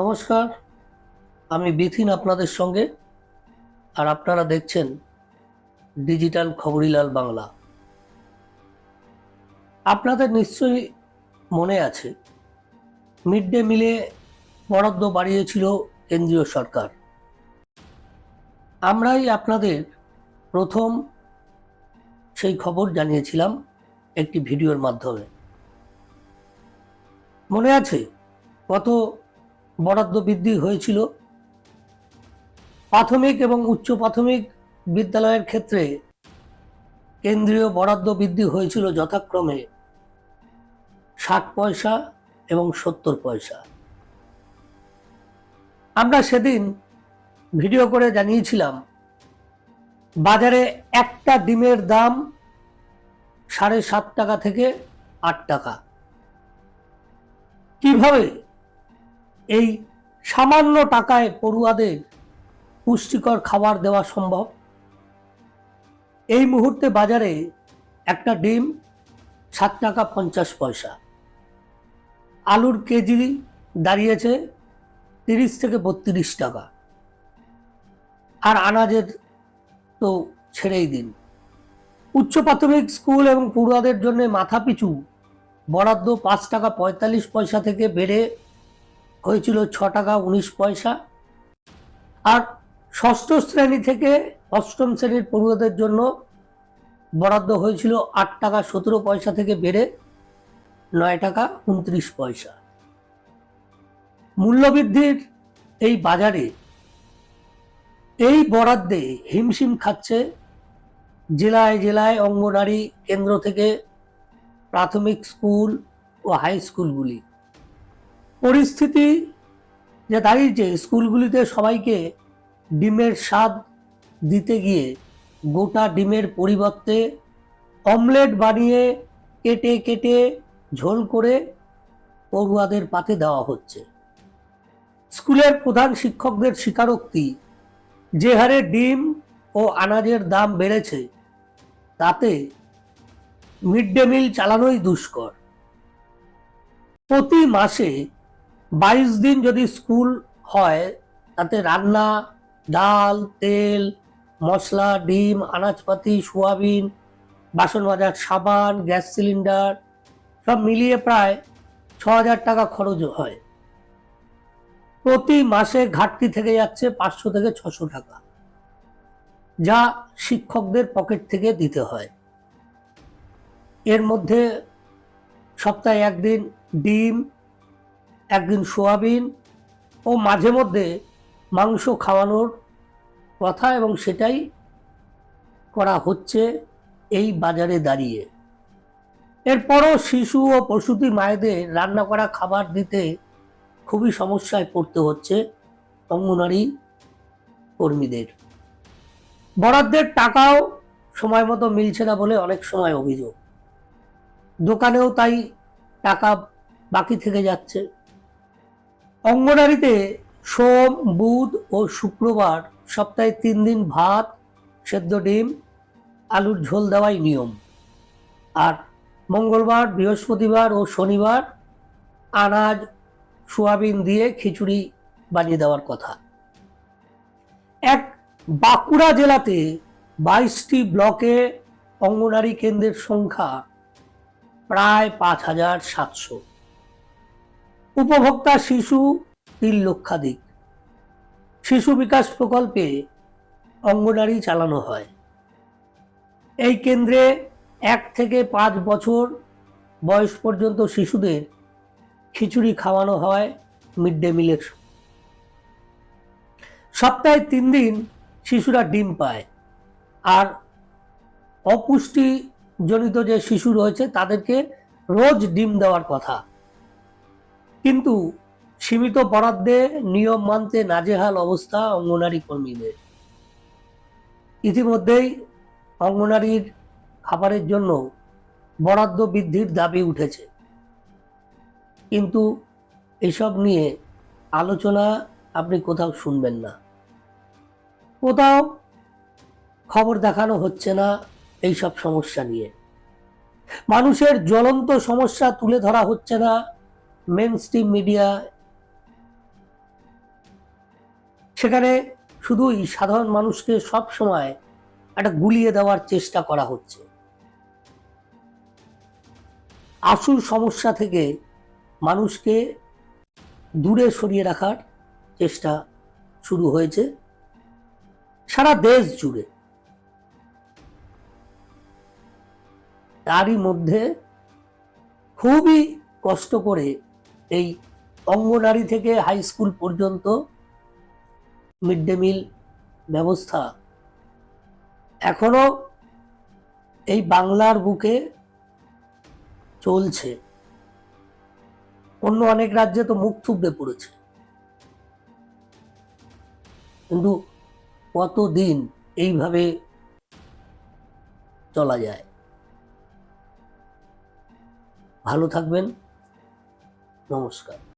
নমস্কার, আমি বিথিন আপনাদের সঙ্গে, আর আপনারা দেখছেন ডিজিটাল খবরিলাল বাংলা। আপনাদের নিশ্চয়ই মনে আছে, মিড ডে মিলে বরাদ্দ বাড়িয়েছিল কেন্দ্রীয় সরকার। আমরাই আপনাদের প্রথম সেই খবর জানিয়েছিলাম একটি ভিডিওর মাধ্যমে। মনে আছে কত বরাদ্দ বৃদ্ধি হয়েছিল। প্রাথমিক এবং উচ্চ প্রাথমিক বিদ্যালয়ের ক্ষেত্রে কেন্দ্রীয় বরাদ্দ বৃদ্ধি হয়েছিল যথাক্রমে ষাট পয়সা এবং সত্তর পয়সা। আমরা সেদিন ভিডিও করে জানিয়েছিলাম, বাজারে একটা ডিমের দাম সাড়ে সাত টাকা থেকে আট টাকা। কীভাবে এই সামান্য টাকায় পড়ুয়াদের পুষ্টিকর খাবার দেওয়া সম্ভব? এই মুহূর্তে বাজারে একটা ডিম, সাত টাকা পঞ্চাশ পয়সা। আলুর কেজি দাঁড়িয়েছে তিরিশ থেকে বত্রিশ টাকা। আর আনাজের তো ছেড়েই দিন। উচ্চ প্রাথমিক স্কুল এবং পড়ুয়াদের জন্য মাথাপিছু বরাদ্দ পাঁচ টাকা পঁয়তাল্লিশ পয়সা থেকে বেড়ে হয়েছিল ছ টাকা উনিশ পয়সা। আর ষষ্ঠ শ্রেণি থেকে অষ্টম শ্রেণির পড়ুয়াদের জন্য বরাদ্দ হয়েছিল আট টাকা সতেরো পয়সা থেকে বেড়ে নয় টাকা উনত্রিশ পয়সা। মূল্যবৃদ্ধির এই বাজারে এই বরাদ্দে হিমশিম খাচ্ছে জেলায় জেলায় অঙ্গনারী কেন্দ্র থেকে প্রাথমিক স্কুল ও হাই স্কুলগুলি। পরিস্থিতি যে দাঁড়িয়েছে, স্কুলগুলিতে সবাইকে ডিমের স্বাদ দিতে গিয়ে গোটা ডিমের পরিবর্তে অমলেট বানিয়ে কেটে কেটে ঝোল করে পড়ুয়াদের পাতে দেওয়া হচ্ছে। স্কুলের প্রধান শিক্ষকদের স্বীকারোক্তি, যে হারে ডিম ও আনাজের দাম বেড়েছে, তাতে মিড ডে মিল চালানোই দুষ্কর। প্রতি মাসে বাইশ দিন যদি স্কুল হয়, তাতে রান্না, ডাল, তেল, মশলা, ডিম, আনাজপাতি, সোয়াবিন, বাসন মাজার, সাবান, গ্যাস সিলিন্ডার, সব মিলিয়ে প্রায় ছ হাজার টাকা খরচ হয়। প্রতি মাসে ঘাটতি থেকে যাচ্ছে পাঁচশো থেকে ছশো টাকা, যা শিক্ষকদের পকেট থেকে দিতে হয়। এর মধ্যে সপ্তাহে একদিন ডিম একদিন সোয়াবিন ও মাঝে মধ্যে মাংস খাওয়ানোর কথা এবং সেটাই করা হচ্ছে এই বাজারে দাঁড়িয়ে। এরপরও শিশু ও প্রসূতি মায়েদের রান্না করা খাবার দিতে খুবই সমস্যায় পড়তে হচ্ছে অঙ্গনারী কর্মীদের। বরাদ্দের টাকাও সময় মতো মিলছে না বলে অনেক সময় অভিযোগ। দোকানেও তাই টাকা বাকি থেকে যাচ্ছে। অঙ্গনারীতে সোম, বুধ ও শুক্রবার সপ্তাহে তিন দিন ভাত, সেদ্ধ ডিম, আলুর ঝোল দেওয়াই নিয়ম। আর মঙ্গলবার, বৃহস্পতিবার ও শনিবার আনাজ, সোয়াবিন দিয়ে খিচুড়ি বানিয়ে দেওয়ার কথা। এক বাঁকুড়া জেলাতে বাইশটি ব্লকে অঙ্গনারী কেন্দ্রের সংখ্যা প্রায় পাঁচ হাজার সাতশো। উপভোক্তা শিশু তিন লক্ষাধিক। শিশু বিকাশ প্রকল্পে অঙ্গনারী চালানো হয়। এই কেন্দ্রে এক থেকে পাঁচ বছর বয়স পর্যন্ত শিশুদের খিচুড়ি খাওয়ানো হয় মিড ডে মিলের সপ্তাহে তিন দিন শিশুরা ডিম পায় আর অপুষ্টিজনিত যে শিশু রয়েছে তাদেরকে রোজ ডিম দেওয়ার কথা। কিন্তু সীমিত বরাদ্দে নিয়ম মানতে নাজেহাল অবস্থা অঙ্গনারী কর্মীদের। ইতিমধ্যেই অঙ্গনারীর খাবারের জন্য বরাদ্দ বৃদ্ধির দাবি উঠেছে। কিন্তু এসব নিয়ে আলোচনা আপনি কোথাও শুনবেন না। কোথাও খবর দেখানো হচ্ছে না এইসব সমস্যা নিয়ে। মানুষের জ্বলন্ত সমস্যা তুলে ধরা হচ্ছে না মেন স্ট্রিম মিডিয়া সেখানে শুধুই সাধারণ মানুষকে সব সময় একটা গুলিয়ে দেওয়ার চেষ্টা করা হচ্ছে। আসল সমস্যা থেকে মানুষকে দূরে সরিয়ে রাখার চেষ্টা শুরু হয়েছে সারা দেশ জুড়ে। তারই মধ্যে খুবই কষ্ট করে এই অঙ্গনারী থেকে হাই স্কুল পর্যন্ত মিড ডে মিল ব্যবস্থা। এখনও এই বাংলার বুকে চলছে। অন্য অনেক রাজ্যে তো মুখ থুবড়ে পড়েছে। কিন্তু কতদিন এইভাবে চলা যায়? ভালো থাকবেন। নমস্কার।